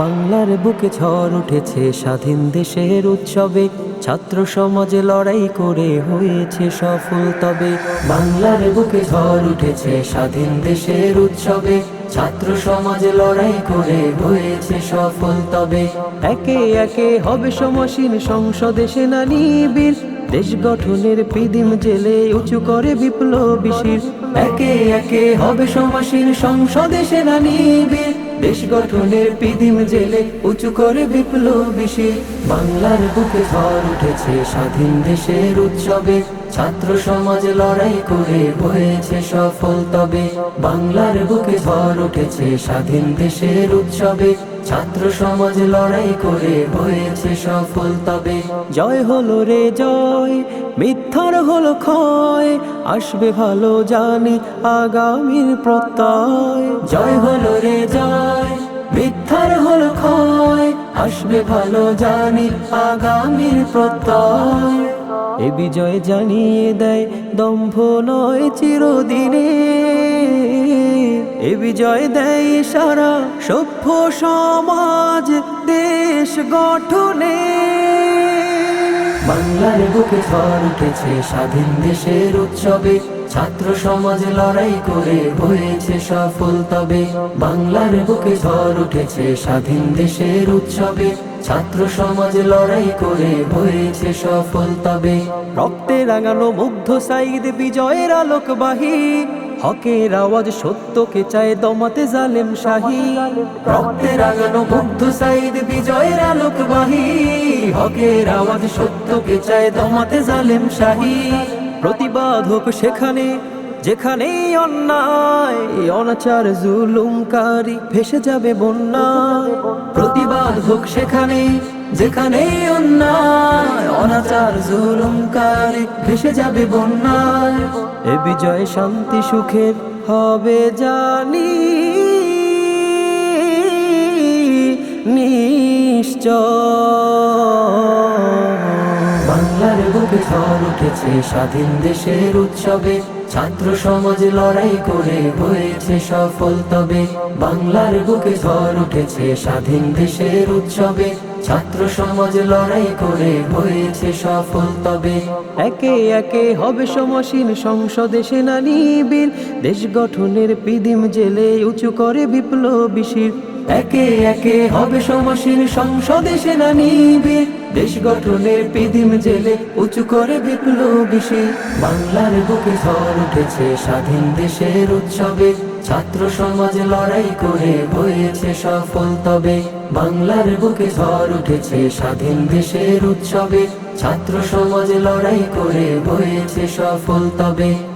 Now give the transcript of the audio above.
বাংলার বুকে ঝড় উঠেছে, স্বাধীন দেশের উৎসবে, ছাত্র সমাজে লড়াই করে হয়েছে সফল তবে। বাংলার বুকে ঝড় উঠেছে, স্বাধীন দেশের উৎসবে, ছাত্র সমাজে লড়াই করে হয়েছে সফল তবে। একে একে হবে সমসীন সংসদে সেনানী বীর দেশ গঠনের পিদিম জেলে উঁচু করে বিপ্লবী শির। একে একে হবে সমাসীন সংসদে সেনানী বীর দেশ গঠনের পিদিম জেলে উঁচু করে বিপ্লবী শির বাংলার বুকে ঝড় উঠেছে স্বাধীন দেশের উৎসবে। ছাত্র সমাজ লড়াই করে হয়েছে সফল তবে। বাংলার বুকে ঝড় উঠেছে স্বাধীন দেশের উৎসবে। ছাত্র সমাজ লড়াই করে হয়েছে সফল তবে। জয় হলো রে জয়, মিথ্যার হলো ক্ষয়, আসবে ভালো জানি আগামীর প্রত্যয়। জয় হলো রে জয়। ক্ষয় আসবে ভালো জানি আগামীর প্রত্যয়। এ বিজয় জানিয়ে দেয় দম্ভ নয় চিরদিনে। এ বিজয় দেয় সারা সভ্য সমাজ, দেশ গঠনে। বাংলার বুকে ঝড় উঠেছে, স্বাধীন দেশের উৎসবে, ছাত্র সমাজ লড়াই করে হয়েছে সফল তবে। বাংলার বুকে ঝড় উঠেছে, স্বাধীন দেশের উৎসবে, ছাত্র সমাজ লড়াই করে হয়েছে সফল তবে। রক্তে রাঙানো মুগ্ধ সাইদ বিজয়ের আলোকবাহী হকের আওয়াজ সত্যকে চায় দমাতে জালেম শাহী। রক্তে রাঙানো মুগ্ধ সাইদ, বিজয়ের আলোকবাহী। হকের আওয়াজ সত্যকে চায় দমাতে জালেম শাহী। প্রতিবাদ হোক সেখানে যেখানে অন্যায়, অনাচার, জুলুমকারী ভেসে যাবে বন্যা প্রতিবাদ হোক সেখানে যেখানে অন্যায়। অনাচার জুলুমকারী ভেসে যাবে বন্যায়। এ বিজয় শান্তি সুখের হবে জানি। নিশ্চয়। ঝড় উঠেছে। স্বাধীন দেশের উৎসবে ছাত্র সমাজ লড়াই করে হয়েছে সফল তবে। বাংলার বুকে ঝড় উঠেছে। স্বাধীন দেশের উৎসবে ছাত্র সমাজ লড়াই করে হয়েছে সফল তবে। একে একে হবে সমসীন সংসদে সেনানী বীর দেশ গঠনের পিদিম জেলে উঁচু করে বিপ্লবী শির। একে একে হবে সমসীন সংসদে সেনা নিবে। দেশ গঠনের পিদিম জেলে উঁচু করে বিপ্লবী শির বাংলার বুকে ঝড় উঠেছে স্বাধীন দেশের উৎসবে। ছাত্র সমাজ লড়াই করে হয়েছে সফল তবে। বাংলার বুকে ঝড় উঠেছে স্বাধীন দেশের উৎসবে। ছাত্র সমাজ লড়াই করে হয়েছে সফল তবে।